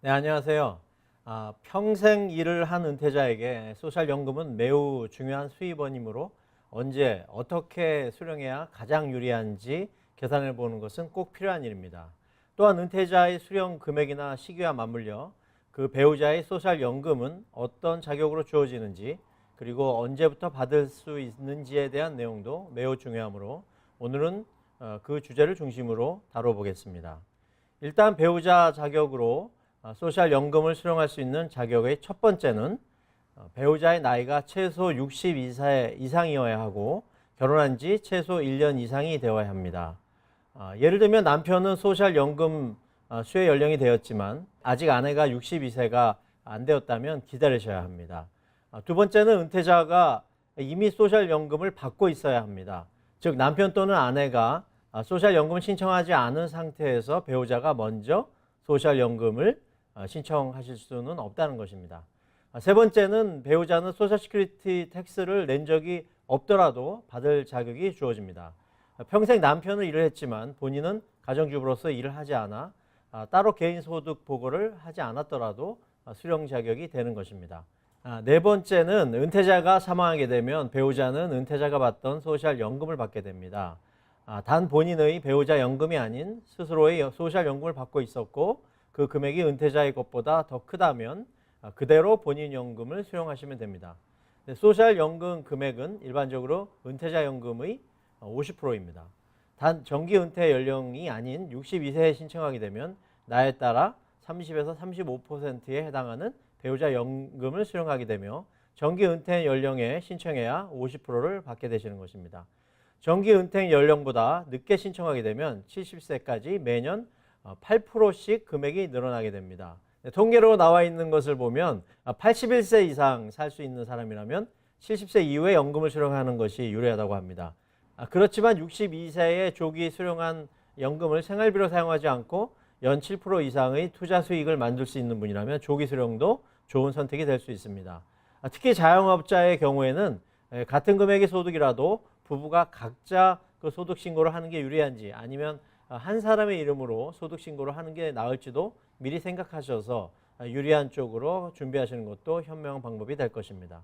네, 안녕하세요. 아, 평생 일을 한 은퇴자에게 소셜연금은 매우 중요한 수입원이므로 언제 어떻게 수령해야 가장 유리한지 계산해 보는 것은 꼭 필요한 일입니다. 또한 은퇴자의 수령 금액이나 시기와 맞물려 그 배우자의 소셜연금은 어떤 자격으로 주어지는지 그리고 언제부터 받을 수 있는지에 대한 내용도 매우 중요하므로 오늘은 어, 그 주제를 중심으로 다뤄보겠습니다. 일단 배우자 자격으로 어, 소셜 연금을 수령할 수 있는 자격의 첫 번째는 어, 배우자의 나이가 최소 62세 이상이어야 하고 결혼한 지 최소 1년 이상이 되어야 합니다. 어, 예를 들면 남편은 소셜 연금 어, 수혜 연령이 되었지만 아직 아내가 62세가 안 되었다면 기다리셔야 합니다. 어, 두 번째는 은퇴자가 이미 소셜 연금을 받고 있어야 합니다. 즉 남편 또는 아내가 아, 소셜 연금을 신청하지 않은 상태에서 배우자가 먼저 소셜 연금을 아, 신청하실 수는 없다는 것입니다. 아, 세 번째는 배우자는 소셜 시큐리티 텍스를 낸 적이 없더라도 받을 자격이 주어집니다. 아, 평생 남편은 일을 했지만 본인은 가정주부로서 일을 하지 않아 아, 따로 개인 소득 보고를 하지 않았더라도 아, 수령 자격이 되는 것입니다. 아, 네 번째는 은퇴자가 사망하게 되면 배우자는 은퇴자가 받던 소셜 연금을 받게 됩니다. 아, 단 본인의 배우자 연금이 아닌 스스로의 소셜 연금을 받고 있었고 그 금액이 은퇴자의 것보다 더 크다면 아, 그대로 본인 연금을 수령하시면 됩니다. 네, 소셜 연금 금액은 일반적으로 은퇴자 연금의 50%입니다. 단 정기 은퇴 연령이 아닌 62세에 신청하게 되면 나이에 따라 30에서 35%에 해당하는 배우자 연금을 수령하게 되며 정기 은퇴 연령에 신청해야 50%를 받게 되시는 것입니다. 정기 은퇴 연령보다 늦게 신청하게 되면 70세까지 매년 8%씩 금액이 늘어나게 됩니다. 네, 통계로 나와 있는 것을 보면 81세 이상 살 수 있는 사람이라면 70세 이후에 연금을 수령하는 것이 유리하다고 합니다. 아, 그렇지만 62세에 조기 수령한 연금을 생활비로 사용하지 않고 연 7% 이상의 투자 수익을 만들 수 있는 분이라면 조기 수령도 좋은 선택이 될 수 있습니다. 아, 특히 자영업자의 경우에는 에, 같은 금액의 소득이라도 부부가 각자 그 소득 신고를 하는 게 유리한지 아니면 아, 한 사람의 이름으로 소득 신고를 하는 게 나을지도 미리 생각하셔서 아, 유리한 쪽으로 준비하시는 것도 현명한 방법이 될 것입니다.